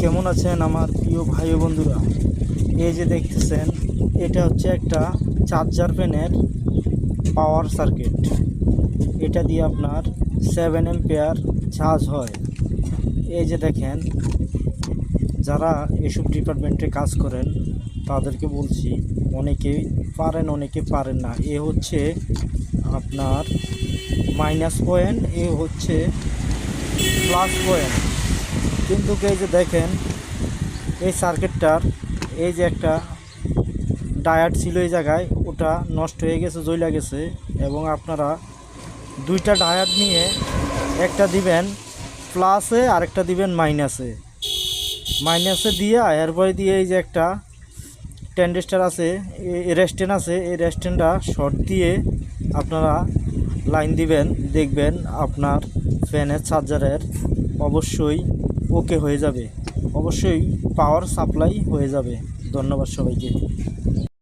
কেমন আছেন আমার প্রিয় ভাই বন্ধুরা? এই যে দেখতেছেন, এটা হচ্ছে একটা চার্জার ফ্যানের পাওয়ার সার্কিট এটা দিয়ে আপনার সেভেন এম্পিয়ার চার্জ হয়। এই যে দেখেন, যারা এসব ডিপার্টমেন্টে কাজ করেন, তাদেরকে বলছি, অনেকে পারেন অনেকে পারেন না। এ হচ্ছে আপনার মাইনাস পয়েন্ট এ হচ্ছে প্লাস পয়েন্ট কিন্তু এই যে দেখেন, এই সার্কিটটার এই যে একটা ডায়াট ছিল এই জায়গায়, ওটা নষ্ট হয়ে গেছে, জ্বলে গেছে এবং আপনারা দুইটা ডায়াট নিয়ে একটা দিবেন প্লাসে আরেকটা দিবেন মাইনাসে মাইনাসে দিয়ে, এরপরে দিয়ে এই যে একটা টেন্ডেস্টার আছে এই রেস্টেন্ট আছে, এই রেস্টেন্টটা শর্ট দিয়ে আপনারা লাইন দিবেন, দেখবেন আপনার ফ্যানের চার্জারের অবশ্যই ওকে হয়ে যাবে। অবশ্যই পাওয়ার সাপ্লাই হয়ে যাবে। ধন্যবাদ সবাইকে।